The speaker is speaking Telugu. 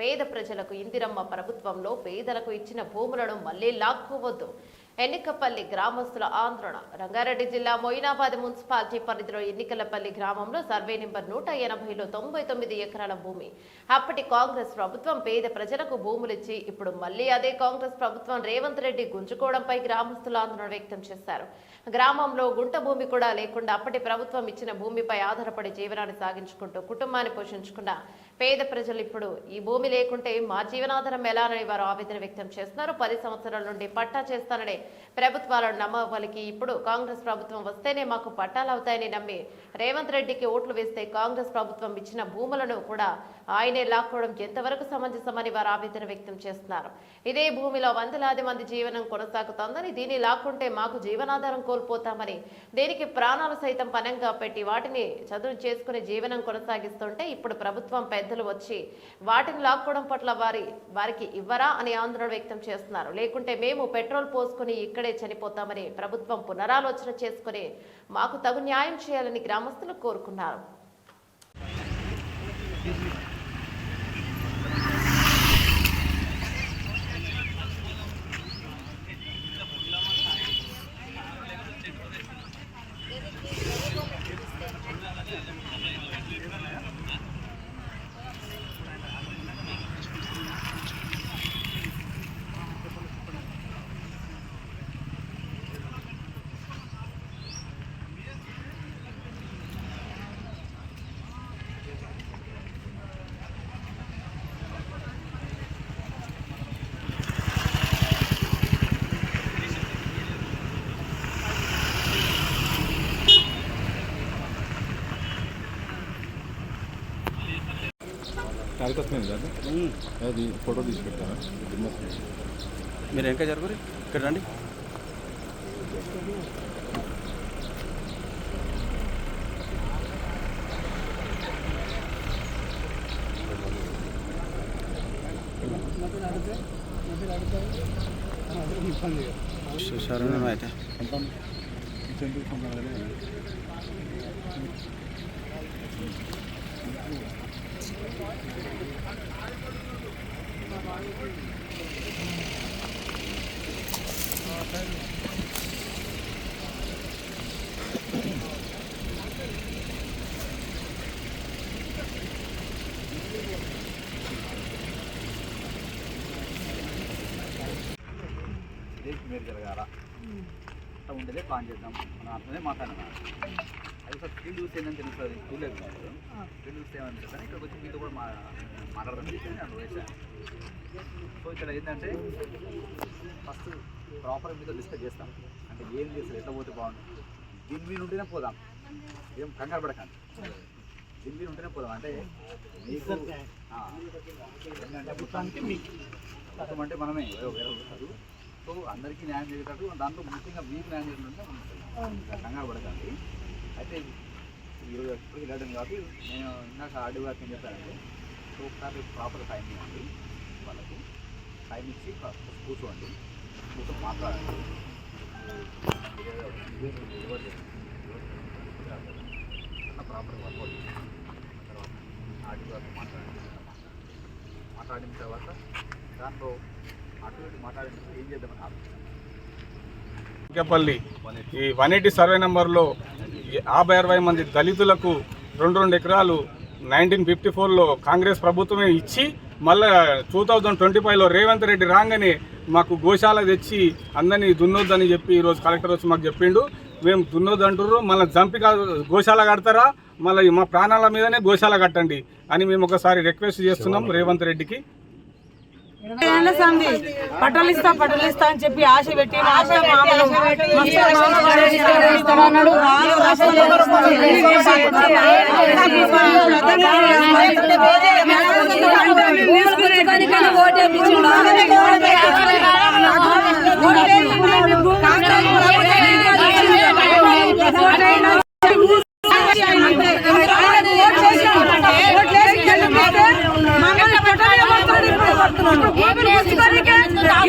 పేద ప్రజలకు ఇందిరమ్మ ప్రభుత్వంలో పేదలకు ఇచ్చిన భూములను మళ్ళీ లాక్కోవద్దు. ఎన్నికపల్లి గ్రామస్తుల ఆందోళన. రంగారెడ్డి జిల్లా మొయినాబాద్ మున్సిపాలిటీ పరిధిలో ఎన్నికలపల్లి గ్రామంలో సర్వే నెంబర్ నూట ఎనభైలో తొంభై తొమ్మిది ఎకరాల భూమి. అప్పటి కాంగ్రెస్ ప్రభుత్వం పేద ప్రజలకు భూములిచ్చి ఇప్పుడు మళ్ళీ అదే కాంగ్రెస్ ప్రభుత్వం రేవంత్ రెడ్డి గుంజుకోవడంపై గ్రామస్తులు ఆందోళన వ్యక్తం చేశారు. గ్రామంలో గుంట భూమి కూడా లేకుండా అప్పటి ప్రభుత్వం ఇచ్చిన భూమిపై ఆధారపడి జీవనాన్ని సాగించుకుంటూ కుటుంబాన్ని పోషించుకున్న పేద ప్రజలు ఇప్పుడు ఈ భూమి లేకుంటే మా జీవనాధారం ఎలానని వారు ఆవేదన వ్యక్తం చేస్తున్నారు. పది సంవత్సరాల నుండి పట్టా చేస్తానని ప్రభుత్వాలను నమ్మవలికి ఇప్పుడు కాంగ్రెస్ ప్రభుత్వం వస్తేనే మాకు పట్టాలు అవుతాయని నమ్మి రేవంత్ రెడ్డికి ఓట్లు వేస్తే కాంగ్రెస్ ప్రభుత్వం ఇచ్చిన భూములను కూడా ఆయనే లాక్కోవడం ఎంతవరకు సమంజసమని వారు ఆవేదన వ్యక్తం చేస్తున్నారు. ఇదే భూమిలో వందలాది మంది జీవనం కొనసాగుతోందని దీన్ని లాక్కుంటే మాకు జీవనాధారం కోల్పోతామని దీనికి ప్రాణాలు సైతం పనంగా పెట్టి వాటిని చదువు చేసుకుని జీవనం కొనసాగిస్తుంటే ఇప్పుడు ప్రభుత్వం పెద్దలు వచ్చి వాటిని లాక్కోవడం పట్ల వారి వారికి ఇవ్వరా అని ఆందోళన వ్యక్తం చేస్తున్నారు. లేకుంటే మేము పెట్రోల్ పోసుకుని ఇక్కడే చనిపోతామని ప్రభుత్వం పునరాలోచన చేసుకుని మాకు తగు న్యాయం చేయాలని గ్రామస్తులు కోరుకున్నారు. కార్యకర్త అది ఫోటో తీసి పెట్టారా మీరు వెనక జరుగురు ఇక్కడ రండి సరే అయితే మీరు జరగాల అట్లా ఉండేదే ప్లాన్ చేద్దాం మనం అట్లనే మాట్లాడినా అది సార్ ఫీల్డ్ చూస్తే ఏంటని తెలుస్తుంది చూడలేదు మీరు ఫీల్డ్ చూస్తే ఏమని తెలుస్తుంది ఇక్కడికి వచ్చి మీతో కూడా మా మాట్లాడదాం చెప్పి నేను వేసాను సో ఇక్కడ ఏంటంటే ఫస్ట్ ప్రాపర్ మీతో డిస్కస్ చేస్తాం. అంటే ఏం చేస్తారు ఎట్లా పోతే బాగుంటుంది దీని మీద ఉంటేనే పోదాం. ఏం కంగారు పడకండి. దీని మీద ఉంటేనే పోదాం. అంటే మీకు ఏంటంటే మొత్తం అంటే మనమే. సో అందరికీ న్యాయం జరిగేటట్టు దాంట్లో ముఖ్యంగా మీకు న్యాయం ఉంటుంది కంగారు పడకండి. అయితే ఈరోజు ఎప్పుడు వెళ్ళడం కాదు. నేను ఇందాక ఆడియో గారికి ఏం చెప్పానంటే సో ఒకసారి ప్రాపర్ టైం ఇవ్వండి. వాళ్ళకి టైం ఇచ్చి కూర్చోండి. మాట్లాడిన తర్వాత దాంట్లో అటు మాట్లాడిన ఏం చేద్దామని ఆలోచన ఇంకేపల్లి ఈ వన్ ఎయిటీ సర్వే నెంబర్లో యాభై అరవై మంది దళితులకు రెండు రెండు ఎకరాలు నైన్టీన్ ఫిఫ్టీ ఫోర్లో కాంగ్రెస్ ప్రభుత్వమే ఇచ్చి మళ్ళీ టూ థౌజండ్ ట్వంటీ ఫైవ్లో రేవంత్ రెడ్డి రాగానే మాకు గోశాల తెచ్చి అందరినీ దున్నొద్దని చెప్పి ఈరోజు కలెక్టర్ వచ్చి మాకు చెప్పిండు మేము దున్నొద్దు అంటుర్రు మళ్ళీ కాదు గోశాల కడతారా మళ్ళీ మా ప్రాణాల మీదనే గోశాల కట్టండి అని మేము ఒకసారి రిక్వెస్ట్ చేస్తున్నాం రేవంత్ రెడ్డికి ఏళ్ళ సంధి పట్టలు ఇస్తా పట్టలు ఇస్తా అని చెప్పి ఆశ పెట్టి మస్తు